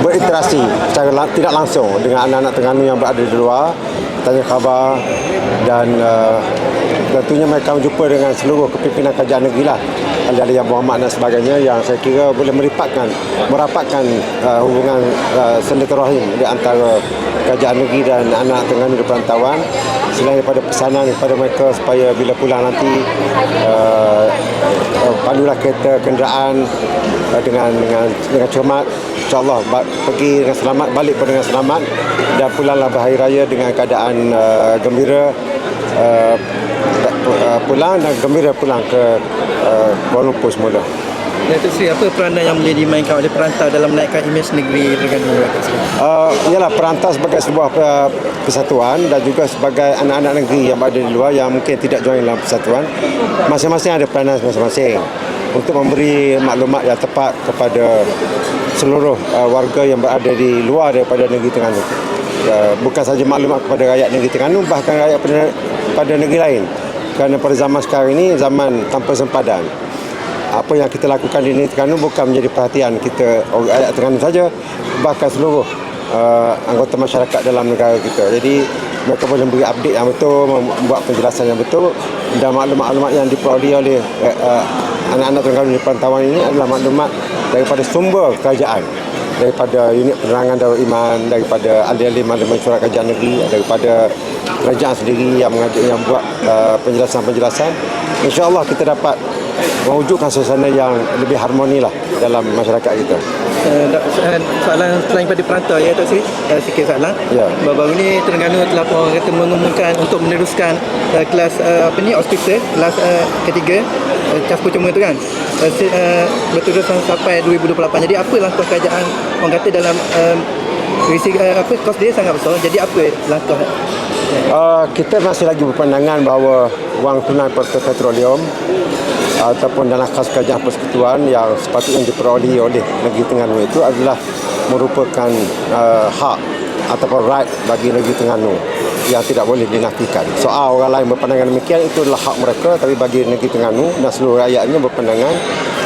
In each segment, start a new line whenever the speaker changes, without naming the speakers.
berinteraksi secara lang- tidak langsung dengan anak-anak Terengganu yang berada di luar tanya khabar dan uh, tentunya mereka berjumpa dengan seluruh kepimpinan kerajaan negeri lah. Ahli-ahli yang Muhammad dan sebagainya yang saya kira boleh meripatkan merapatkan uh, hubungan uh, silaturahim di antara kerajaan negeri dan anak Terengganu di perantauan. Selain daripada pesanan kepada mereka supaya bila pulang nanti uh, uh, pandulah kereta kenderaan uh, dengan dengan dengan cermat. Insyaallah pergi dengan selamat balik pun dengan selamat. Dan pulanglah berhari raya dengan keadaan uh, gembira. Uh, pulang dan gembira pulang ke uh, Kuala Lumpur semula.
Datuk Seri, apa peranan yang boleh dimainkan oleh perantau dalam menaikkan imej negeri Terengganu?
Uh, ialah perantau sebagai sebuah uh, persatuan dan juga sebagai anak-anak negeri yang berada di luar yang mungkin tidak join dalam persatuan masing-masing ada peranan masing-masing untuk memberi maklumat yang tepat kepada seluruh uh, warga yang berada di luar daripada negeri Terengganu uh, bukan saja maklumat kepada rakyat negeri Terengganu bahkan rakyat pada, pada negeri lain kerana pada zaman sekarang ini zaman tanpa sempadan apa yang kita lakukan di Terengganu bukan menjadi perhatian kita orang rakyat Terengganu saja bahkan seluruh uh, anggota masyarakat dalam negara kita. Jadi mereka boleh memberi update yang betul membuat penjelasan yang betul dan maklumat-maklumat yang diperoleh oleh uh, anak-anak Terengganu di perantauan ini adalah maklumat daripada sumber kerajaan daripada unit penerangan Darul Iman daripada ahli-ahli maklumat syurah kerajaan negeri daripada kerajaan sendiri yang mengajak yang buat uh, penjelasan-penjelasan insyaallah kita dapat mewujudkan suasana yang lebih harmoni lah dalam masyarakat kita.
Uh, uh, soalan selain pada perantau ya Datuk Seri, uh, sikit soalan.
Ya.
Baru-baru ni Terengganu telah orang kata mengumumkan untuk meneruskan uh, kelas uh, apa ni hospital kelas uh, ketiga uh, cas percuma tu kan. Uh, uh, berterusan sampai 2028. Jadi apa langkah kerajaan orang kata dalam um, risiko uh, apa kos dia sangat besar. Jadi apa langkah
Uh, kita masih lagi berpandangan bahawa wang tunai Pet- petroleum ataupun dana khas kerajaan persekutuan yang sepatutnya diperoleh oleh negeri Terengganu itu adalah merupakan uh, hak ataupun right bagi negeri Terengganu yang tidak boleh dinafikan. Soal orang lain berpandangan demikian itu adalah hak mereka tapi bagi negeri Terengganu dan seluruh rakyatnya berpandangan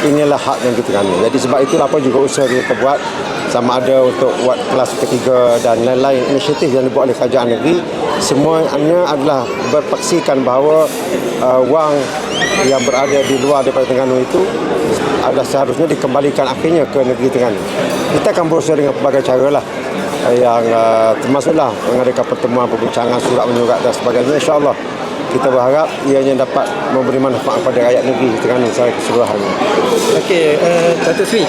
inilah hak negeri Terengganu. Jadi sebab itulah apa juga usaha yang kita buat sama ada untuk buat kelas ketiga dan lain-lain inisiatif yang dibuat oleh kerajaan negeri semuanya adalah berpaksikan bahawa uh, wang yang berada di luar daripada Terengganu itu adalah seharusnya dikembalikan akhirnya ke negeri Terengganu. Kita akan berusaha dengan pelbagai cara lah yang uh, termasuklah mengadakan pertemuan, perbincangan, surat menyurat dan sebagainya insyaAllah kita berharap ianya dapat memberi manfaat kepada rakyat negeri Terengganu secara keseluruhan.
Okey, uh, Datuk Sri.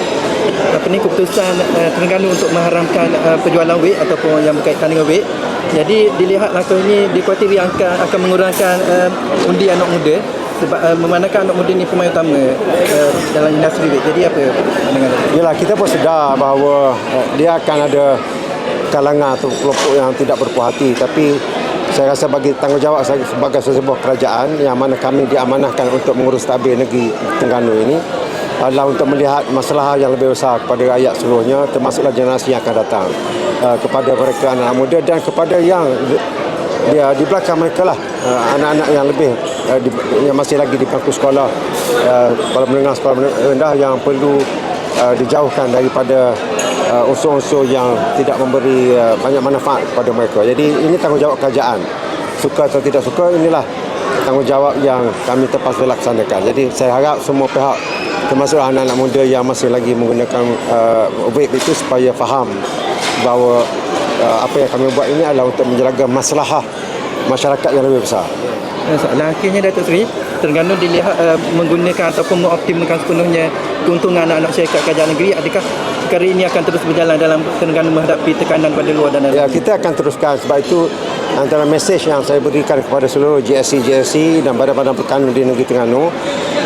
Apa ni keputusan uh, Terengganu untuk mengharamkan uh, penjualan wek ataupun yang berkaitan dengan wek. Jadi dilihat langkah ini dikuatiri akan akan mengurangkan uh, undi anak muda sebab uh, memandangkan anak muda ni pemain utama uh, dalam industri wek. Jadi apa pandangan Datuk?
Yalah kita pun sedar bahawa uh, dia akan ada kalangan atau kelompok yang tidak berpuas hati tapi saya rasa bagi tanggungjawab saya sebagai sebuah kerajaan yang mana kami diamanahkan untuk mengurus tabir negeri Terengganu ini adalah untuk melihat masalah yang lebih besar kepada rakyat seluruhnya termasuklah generasi yang akan datang. Uh, kepada mereka anak muda dan kepada yang dia di belakang mereka lah. Uh, anak-anak yang lebih di, yang masih lagi di bangku sekolah sekolah menengah sekolah rendah yang perlu uh, dijauhkan daripada uh, unsur-unsur yang tidak memberi uh, banyak manfaat kepada mereka. Jadi ini tanggungjawab kerajaan. Suka atau tidak suka inilah tanggungjawab yang kami terpaksa laksanakan. Jadi saya harap semua pihak termasuk anak-anak muda yang masih lagi menggunakan uh, vape itu supaya faham bahawa uh, apa yang kami buat ini adalah untuk menjaga masalah masyarakat yang lebih besar.
Uh, soalan akhirnya Datuk Seri, Terengganu dilihat uh, menggunakan ataupun mengoptimalkan sepenuhnya keuntungan anak-anak syarikat kerajaan negeri. Adakah perkara ini akan terus berjalan dalam Terengganu menghadapi tekanan pada luar dan dalam?
Ya, kita akan teruskan sebab itu antara mesej yang saya berikan kepada seluruh GSC GSC dan badan-badan pertanian di negeri Terengganu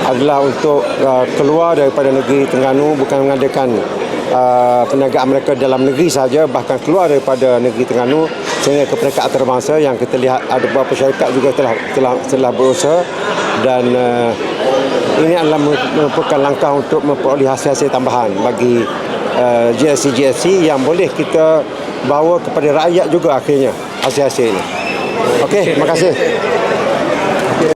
adalah untuk uh, keluar daripada negeri Terengganu bukan mengadakan uh, perniagaan mereka dalam negeri sahaja bahkan keluar daripada negeri Terengganu sehingga ke peringkat antarabangsa yang kita lihat ada beberapa syarikat juga telah telah telah berusaha dan uh, ini adalah merupakan langkah untuk memperoleh hasil-hasil tambahan bagi uh, GSC-GSC yang boleh kita bawa kepada rakyat juga akhirnya hasil-hasil ini. Okey, terima kasih.